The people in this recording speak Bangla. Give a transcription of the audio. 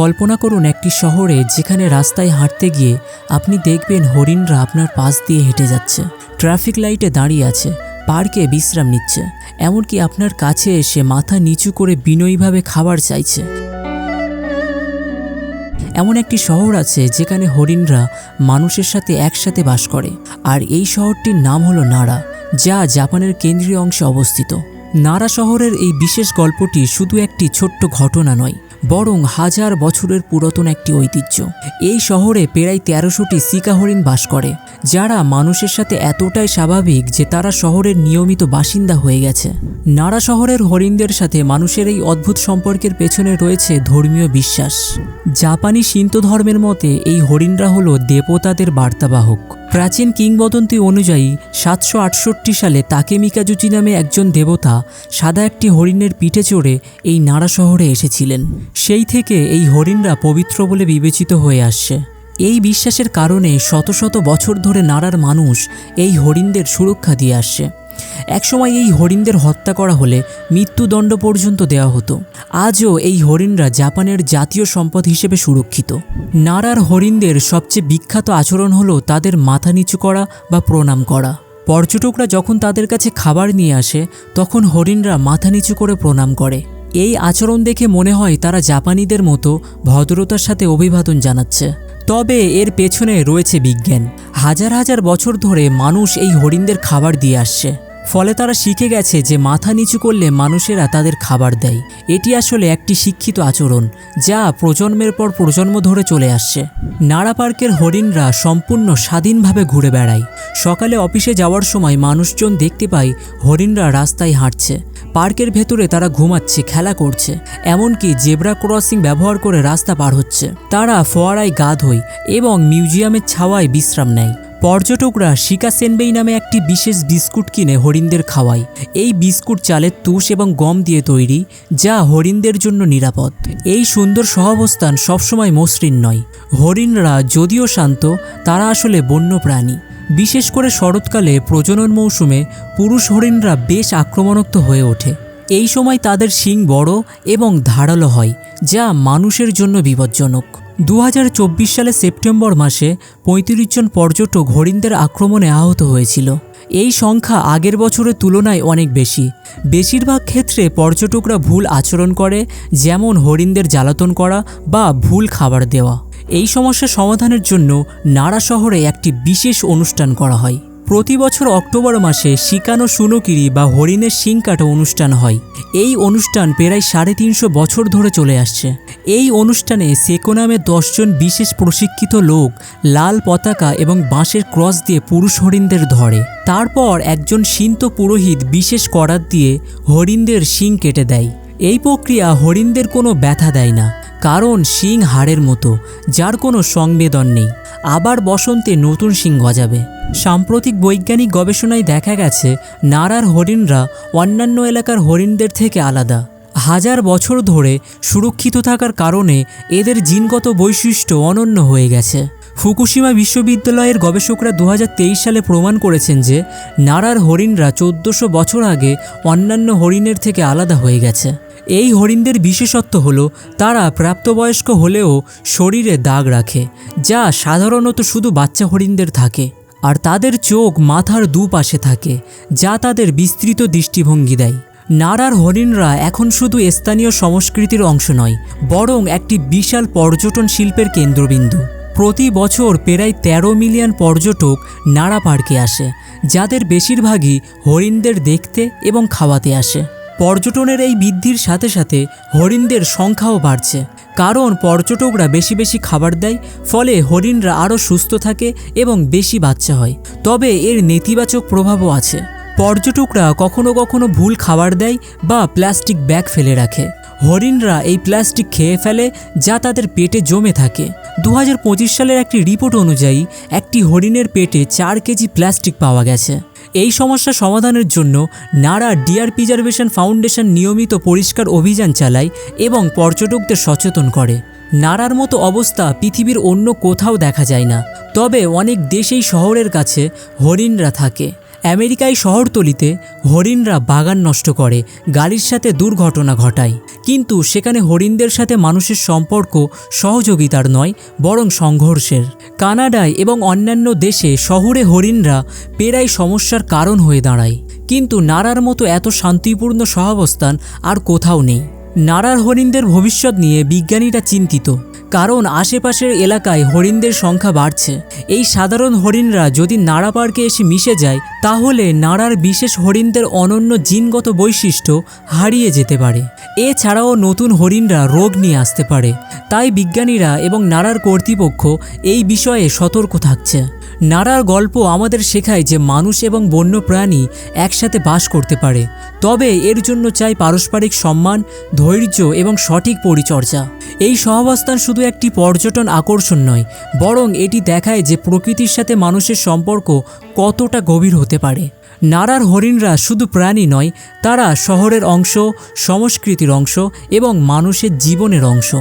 কল্পনা করুন একটি শহরে যেখানে রাস্তায় হাঁটতে গিয়ে আপনি দেখবেন হরিণরা আপনার পাশ দিয়ে হেঁটে যাচ্ছে। ট্রাফিক লাইটে দাঁড়িয়ে আছে, পার্কে বিশ্রাম নিচ্ছে, এমনকি আপনার কাছে এসে মাথা নিচু করে বিনয়ীভাবে খাবার চাইছে। এমন একটি শহর আছে যেখানে হরিণরা মানুষের সাথে একসাথে বাস করে, আর এই শহরটির নাম হলো নাড়া, যা জাপানের কেন্দ্রীয় অংশে অবস্থিত। নাড়া শহরের এই বিশেষ গল্পটি শুধু একটি ছোট্ট ঘটনা নয় বরং হাজার বছরের পুরাতন একটি ঐতিহ্য। এই শহরে প্রায় তেরোশোটি সিকা হরিণ বাস করে, যারা মানুষের সাথে এতটাই স্বাভাবিক যে তারা শহরের নিয়মিত বাসিন্দা হয়ে গেছে। নাড়া শহরের হরিণদের সাথে মানুষের এই অদ্ভুত সম্পর্কের পেছনে রয়েছে ধর্মীয় বিশ্বাস। জাপানি সিন্ত ধর্মের মতে এই হরিণরা হলো দেবতাদের বার্তাবাহক। প্রাচীন কিংবদন্তি অনুযায়ী সাতশো আটষট্টি সালে তাকে মিকাজুচি নামে একজন দেবতা সাদা একটি হরিণের পিঠে চড়ে এই নাড়া শহরে এসেছিলেন। সেই থেকে এই হরিণরা পবিত্র বলে বিবেচিত হয়ে আসছে। এই বিশ্বাসের কারণে শত শত বছর ধরে নাড়ার মানুষ এই হরিণদের সুরক্ষা দিয়ে আসছে। একসময় এই হরিণদের হত্যা করা হলে মৃত্যুদণ্ড পর্যন্ত দেওয়া হতো। আজও এই হরিণরা জাপানের জাতীয় সম্পদ হিসেবে সুরক্ষিত। নাড়ার হরিণদের সবচেয়ে বিখ্যাত আচরণ হলো তাদের মাথা নিচু করা বা প্রণাম করা। পর্যটকরা যখন তাদের কাছে খাবার নিয়ে আসে, তখন হরিণরা মাথা নিচু করে প্রণাম করে। এই আচরণ দেখে মনে হয় তারা জাপানিদের মতো ভদ্রতার সাথে অভিবাদন জানাচ্ছে। তবে এর পেছনে রয়েছে বিজ্ঞান। হাজার হাজার বছর ধরে মানুষ এই হরিণদের খাবার দিয়ে আসছে। ফলে তারা শিখে গেছে যে মাথা নিচু করলে মানুষেরা তাদের খাবার দেয়। এটি আসলে একটি শিক্ষিত আচরণ, যা প্রজন্মের পর প্রজন্ম ধরে চলে আসছে। নাড়া পার্কের হরিণরা সম্পূর্ণ স্বাধীনভাবে ঘুরে বেড়ায়। সকালে অফিসে যাওয়ার সময় মানুষজন দেখতে পায় হরিণরা রাস্তায় হাঁটছে। পার্কের ভেতরে তারা ঘুমাচ্ছে, খেলা করছে। এমনকি জেব্রা ক্রসিং ব্যবহার করে রাস্তা পার হচ্ছে। তারা ফোয়ারায় গা ধোয় এবং মিউজিয়ামের ছাওয়ায় বিশ্রাম নেয়। পর্যটকরা শিকা সেনবেই নামে একটি বিশেষ বিস্কুট কিনে হরিণদের খাওয়ায়। এই বিস্কুট চালের তুষ এবং গম দিয়ে তৈরি, যা হরিণদের জন্য নিরাপদ। এই সুন্দর সহাবস্থান সবসময় মসৃণ নয়। হরিণরা যদিও শান্ত, তারা আসলে বন্য প্রাণী। বিশেষ করে শরৎকালে প্রজনন মৌসুমে পুরুষ হরিণরা বেশ আক্রমণাত্মক হয়ে ওঠে। এই সময় তাদের শিং বড় এবং ধারালো হয়, যা মানুষের জন্য বিপজ্জনক। দু সালে সেপ্টেম্বর মাসে পঁয়ত্রিশ জন পর্যটক হরিণদের আক্রমণে আহত হয়েছিল। এই সংখ্যা আগের বছরের তুলনায় অনেক বেশি। বেশিরভাগ ক্ষেত্রে পর্যটকরা ভুল আচরণ করে, যেমন হরিণদের জ্বালাতন করা বা ভুল খাবার দেওয়া। এই সমস্যা সমাধানের জন্য নাড়া শহরে একটি বিশেষ অনুষ্ঠান করা হয়। প্রতি বছর অক্টোবর মাসে শিকানো সুনকিরি বা হরিণের শিং কাটা অনুষ্ঠান হয়। এই অনুষ্ঠান প্রায় সাড়ে তিনশো বছর ধরে চলে আসছে। এই অনুষ্ঠানে সেকো নামে দশজন বিশেষ প্রশিক্ষিত লোক লাল পতাকা এবং বাঁশের ক্রস দিয়ে পুরুষ হরিণদের ধরে। তারপর একজন সিন্ত পুরোহিত বিশেষ করাত দিয়ে হরিণদের শিং কেটে দেয়। এই প্রক্রিয়া হরিণদের কোনো ব্যথা দেয় না, কারণ শিং হাড়ের মতো, যার কোনো সংবেদন নেই। আবার বসন্তে নতুন শিং গজাবে। সাম্প্রতিক বৈজ্ঞানিক গবেষণায় দেখা গেছে, নারার হরিণরা অন্যান্য এলাকার হরিণদের থেকে আলাদা। হাজার বছর ধরে সুরক্ষিত থাকার কারণে এদের জিনগত বৈশিষ্ট্য অনন্য হয়ে গেছে। ফুকুশিমা বিশ্ববিদ্যালয়ের গবেষকরা দু হাজার তেইশ সালে প্রমাণ করেছেন যে, নারার হরিণরা চোদ্দোশো বছর আগে অন্যান্য হরিণের থেকে আলাদা হয়ে গেছে। এই হরিণদের বিশেষত্ব হল, তারা প্রাপ্তবয়স্ক হলেও শরীরে দাগ রাখে, যা সাধারণত শুধু বাচ্চা হরিণদের থাকে, আর তাদের চোখ মাথার দুপাশে থাকে, যা তাদের বিস্তৃত দৃষ্টিভঙ্গি দেয়। নাড়ার হরিণরা এখন শুধু স্থানীয় সংস্কৃতির অংশ নয়, বরং একটি বিশাল পর্যটন শিল্পের কেন্দ্রবিন্দু। প্রতি বছর প্রায় তেরো মিলিয়ন পর্যটক নাড়া পার্কে আসে, যাদের বেশিরভাগই হরিণদের দেখতে এবং খাওয়াতে আসে। পর্যটনের এই বৃদ্ধির সাথে সাথে হরিণদের সংখ্যাও বাড়ছে। কারণ পর্যটকরা বেশি বেশি খাবার দেয়, ফলে হরিণরা আরও সুস্থ থাকে এবং বেশি বাচ্চা হয়। তবে এর নেতিবাচক প্রভাবও আছে। পর্যটকরা কখনো কখনো ভুল খাবার দেয় বা প্লাস্টিক ব্যাগ ফেলে রাখে। হরিণরা এই প্লাস্টিক খেয়ে ফেলে যা তাদের পেটে জমে থাকে। দু হাজার পঁচিশ সালের একটি রিপোর্ট অনুযায়ী, একটি হরিণের পেটে চার কেজি প্লাস্টিক পাওয়া গেছে। এই সমস্যা সমাধানের জন্য নারা ডিয়ার প্রিজার্ভেশন ফাউন্ডেশন নিয়মিত পরিষ্কার অভিযান চালায় এবং পর্যটকদের সচেতন করে। নারার মতো অবস্থা পৃথিবীর অন্য কোথাও দেখা যায় না। তবে অনেক দেশেই শহরের কাছে হরিণরা থাকে। আমেরিকায় শহরতলিতে হরিণরা বাগান নষ্ট করে, গাড়ির সাথে দুর্ঘটনা ঘটায়। কিন্তু সেখানে হরিণদের সাথে মানুষের সম্পর্ক সহযোগিতার নয়, বরং সংঘর্ষের। কানাডায় এবং অন্যান্য দেশে শহুরে হরিণরা পেরাই সমস্যার কারণ হয়ে দাঁড়ায়। কিন্তু নারার মতো এত শান্তিপূর্ণ সহাবস্থান আর কোথাও নেই। নারার হরিণদের ভবিষ্যৎ নিয়ে বিজ্ঞানীরা চিন্তিত, কারণ আশেপাশের এলাকায় হরিণদের সংখ্যা বাড়ছে। এই সাধারণ হরিণরা যদি নাড়া পার্কে এসে মিশে যায়, তাহলে নাড়ার বিশেষ হরিণদের অনন্য জিনগত বৈশিষ্ট্য হারিয়ে যেতে পারে। এছাড়াও নতুন হরিণরা রোগ নিয়ে আসতে পারে। তাই বিজ্ঞানীরা এবং নাড়ার কর্তৃপক্ষ এই বিষয়ে সতর্ক থাকছে। নারার গল্প আমাদের শেখায় যে মানুষ এবং বন্য প্রাণী একসাথে বাস করতে পারে। তবে এর জন্য চাই পারস্পরিক সম্মান, ধৈর্য এবং সঠিক পরিচর্যা। এই সহাবস্থান শুধু একটি পর্যটন আকর্ষণ নয়, বরং এটি দেখায় যে প্রকৃতির সাথে মানুষের সম্পর্ক কতটা গভীর হতে পারে। নারার হরিণরা শুধু প্রাণী নয়, তারা শহরের অংশ, সংস্কৃতির অংশ এবং মানুষের জীবনের অংশ।